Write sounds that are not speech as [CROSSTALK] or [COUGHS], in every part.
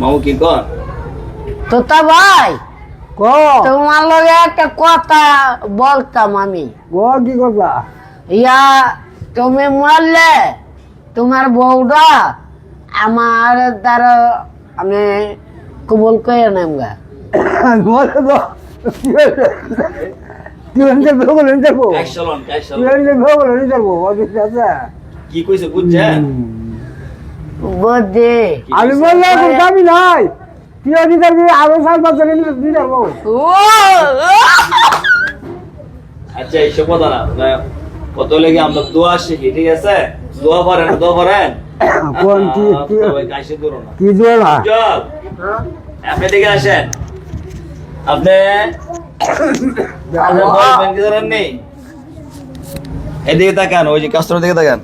মামু কি কর? তোতা ভাই ক তোমার লগে একটা কথা বলতাম আমি। ক কি করবা ইয়া তুমি মরলে তোমার বউটা আমার দ্বারা আমি কবুল করে অফিস আছে। কি কইছে বুঝছেন আমি বললাম দাবি নাই। তুই করবি আরও দিয়ে যাব আচ্ছা এইসব কথা না কত লেগে আমরা দোয়া শিখি ঠিক আছে? দোয়া করেন দোয়া করেন। কোন কি কি কাশি না। চল। আপনি দিকে আসেন। আপনি এদিকে তাকান ওই যে কাস্টমার দিকে তাকান।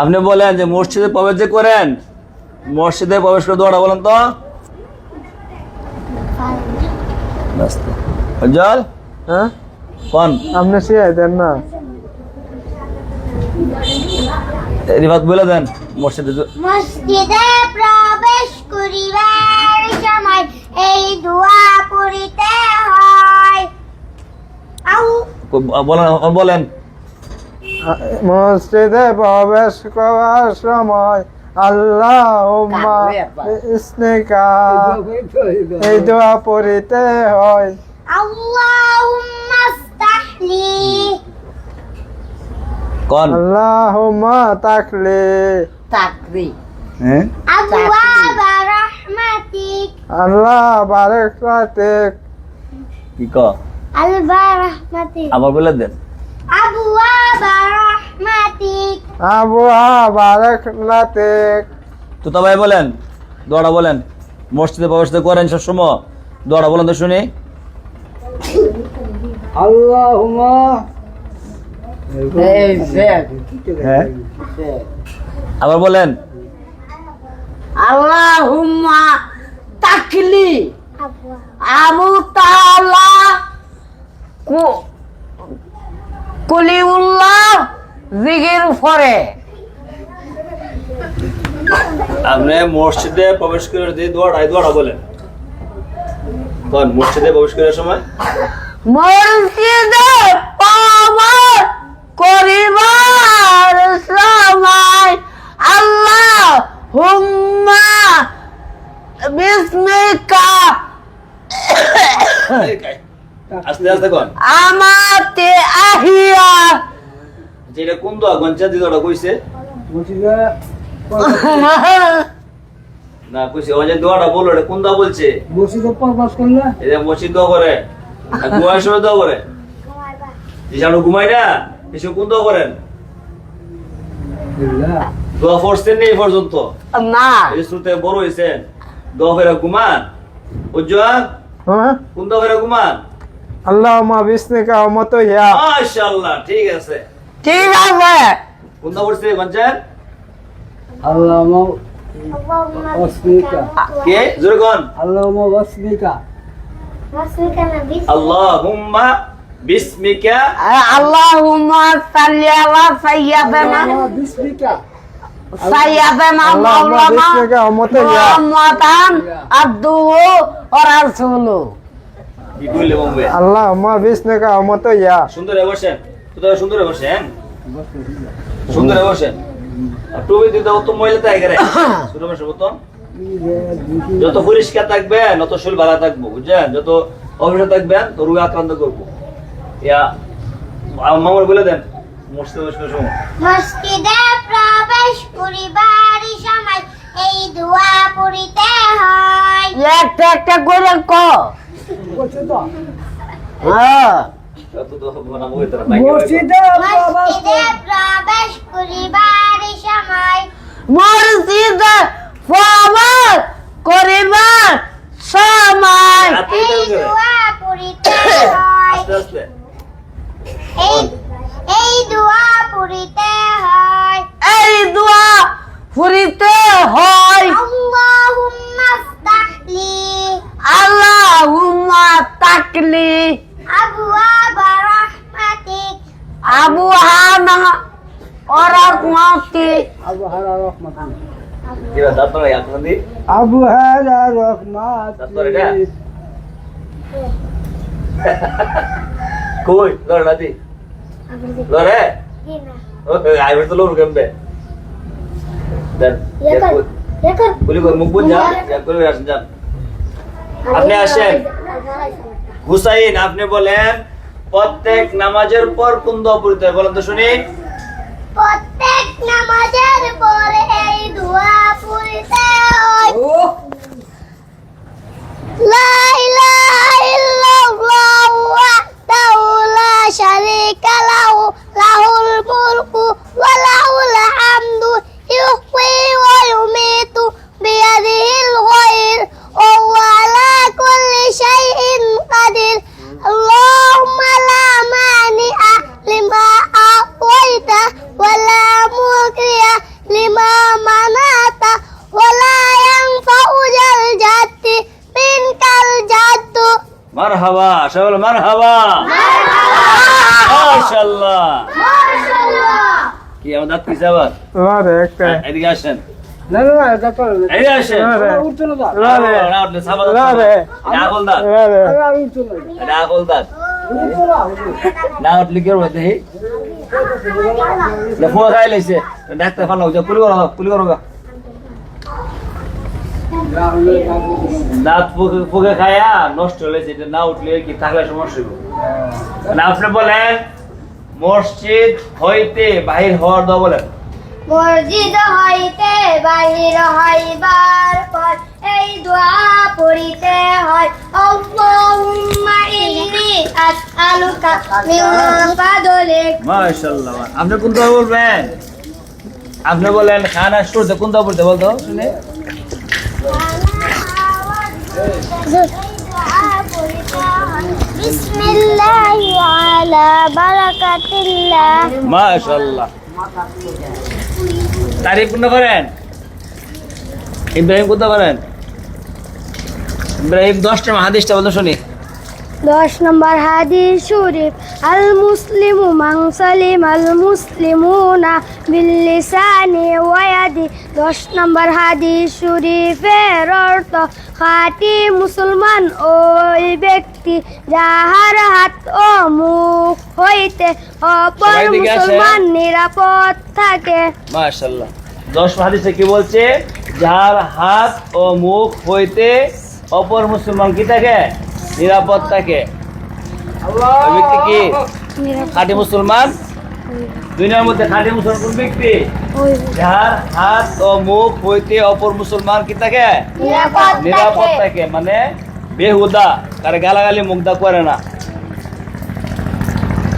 আপনি বলেন যে মসজিদে প্রবেশ যে করেন মসজিদে প্রবেশ করে দোয়াটা বলেন তো। জল হ্যাঁ? কোন? আপনি সে দেন না। বলে দেন মসজিদে মসজিদে প্রবেশ করিবার সময় এই দোয়া করিতে হয়। আউ। বলেন বলেন। মসজিদে প্রবেশ করার সময় আল্লাহ ইসনিকা এই দোয়া পড়িতে হয় কোন? আল্লাহুম্মা তাকলি। হ্যাঁ আল্লাহ বারেক রাতিক কি ক? আলবা রাহমাতিক আবার বলে দেন আবওয়াবা ভাই বলেন দোয়াটা বলেন। মসজিদে প্রবেশ তো করেন সবসময় দোয়াটা বলেন তো শুনি। হ্যাঁ। আবার বলেন। আল্লাহুম্মা তাকলি। আবু তাআলা কু কুলিউল্লাহ জিকির করে আপনি মসজিদে প্রবেশ করে যে দোয়াটা এই দোয়াটা বলেন। কোন মসজিদে প্রবেশ করার সময়? মসজিদে করিবার সময় আল্লাহ হুম্মা বিস্মিকা। আস্তে আস্তে কোন? আমাতে কোন দোয়া গঞ্চা দি দোয়াটা কইছে? না কইছে ওই যে দোয়াটা বলল এটা কোন দোয়া বলছে। মসজিদে প্রবেশ করলে? এটা মসজিদ দোয়া করে। আর দোয়া করে। যে ঘুমাই না এসব কোন দোয়া করেন। দোয়া নেই পর্যন্ত। না। এই শ্রুতে বড় দোয়া ফেরা ঘুমান। উজ্জ্বল হ্যাঁ? কোন দোয়া ফেরা ঘুমান। আল্লাহুম্মা বিসমিকা মতো ইয়া মাশাআল্লাহ ঠিক আছে। ঠিক আছে কোন দোয়া পড়ছে গঞ্চার আল্লাহুম্মা আল্লাহুম্মা কে জোরে কোন আল্লাহুম্মা ওয়াসবিকা ওয়াসবিকা নবী আল্লাহুম্মা বিসমিকা আল্লাহুম্মা সাল্লি আলা সাইয়্যিদানা বিসমিকা সাইয়্যিদানা মাওলানা ইয়া মুহাম্মাদান আবদুহু ওয়া রাসূলুহু কি কইলে বম্বে আল্লাহুম্মা বিসমিকা মতো ইয়া সুন্দর হয়ে তো সুন্দর হয়ে বসেন। সুন্দর বসেন। টুপি দিতে তো মহিলা তাই [COUGHS] সুন্দর বসে বলতো যত পরিষ্কার থাকবেন তত শরীর ভালো থাকব বুঝছেন? যত অবসর থাকবেন তো রোগে আক্রান্ত করব। ইয়া বলে দেন মসজিদে প্রবেশ সময় এই দোয়া পড়িতে হয়। একটা একটা করে ক। হ্যাঁ। মসজিদে প্রবেশ করিবার সময়। মসজিদে প্রবেশ করিবার সময় এই দোয়া পড়িতে হয় এই এই দোয়া পড়িতে হয় এই দোয়া ফুরিতে হয়। আল্লাহুম্মা আফতাহলি আল্লাহুম্মা তাকলি। আবু হানা ওরা কুয়াতি আবহাওয়া রহমত কি রে, দাঁত নড়ে, হাত দি আবু হারা রহমাত তারপর এটা? কই লড় নাতি লড়ে আইবার তো লড় কেমবে দেন করে মুখ বুঝ যা করে আসেন যান আপনি আসেন হুসাইন আপনি বলেন প্রত্যেক নামাজের পর কোন দোয়া পড়তে হয়? বলেন তো শুনি। প্রত্যেক নামাজের পর এই দোয়া পড়তে হয়। লা ইলাহা মারহাবা সবাই বলো মারহাবা। মাশাআল্লাহ। কি আমার দাঁত কিসে আবার আরে একটা। এদিকে আসেন। না উঠলে কি দেখি? ডাক্তার ফালা হচ্ছে কুলি করো। দাঁত ফুকে ফুকে খায়া নষ্ট এটা না উঠলে কি থাকলে সমস্যা হইব? আপনি বলেন মসজিদ হইতে বাহির হওয়ার বলেন। মসজিদ হইতে বাহির হইবার পর এই দোয়া পড়িতে হয়। আল্লাহুম্মা ইন্নী আসআলুকা মিন ফাদলিক। মাশাআল্লাহ। আপনি কোন দোয়া বলবেন? আপনি বলেন খানা শুরুতে কোন দোয়া পড়তে বলতো? শুনে। মাশাআল্লাহ। তারিফ কোন করেন? ইব্রাহিম কোন করেন? ইব্রাহিম দশটা হাদিসটা বলতো শুনি। দশ নম্বর হাদিস শরীফ আল মুসলিমু মান সালিম আল মুসলিমুনা। বিল লিসানি ওয়া ইয়াদি দশ নম্বর হাদিস শরীফের অর্থ খাঁটি মুসলমান ওই ব্যক্তি যাহার হাত ও মুখ হইতে অপর। মুসলমান নিরাপদ থাকে। মাশাআল্লাহ। দশ হাদিসে কি বলছে? যার হাত ও মুখ হইতে অপর মুসলমান কি থাকে? নিরাপদ থাকে। ব্যক্তি কি? খাঁটি মুসলমান? দুনিয়ার মধ্যে খাঁটি মুসলমান ব্যক্তি। যার হাত ও মুখ হইতে অপর মুসলমান কি থাকে? নিরাপদ থাকে। মানে বেহুদা কারে গালাগালি মুগ্ধা করে না।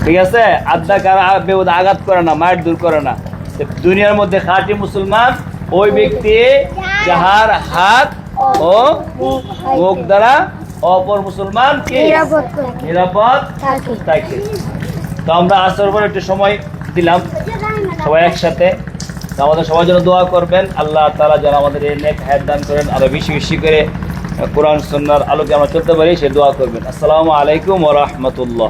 ঠিক আছে? আড্ডা কারা বেহুদা আঘাত করে না মায়ের দূর করে না। দুনিয়ার মধ্যে খাঁটি মুসলমান ওই ব্যক্তি যাহার হাত ও মুখ দ্বারা অপর মুসলমান কি? নিরাপদ থাকে। তো আমরা আসার পর একটু সময় দিলাম সবাই একসাথে। তো আমাদের সবার জন্য দোয়া করবেন। আল্লাহ তালা যেন আমাদের এই নেক হায়াত দান করেন। আরও বেশি বেশি করে কোরআন সন্ন্যার আলোকে আমরা চলতে পারি সে দোয়া করবেন। আসসালামু আলাইকুম ওরহমতুল্লাহ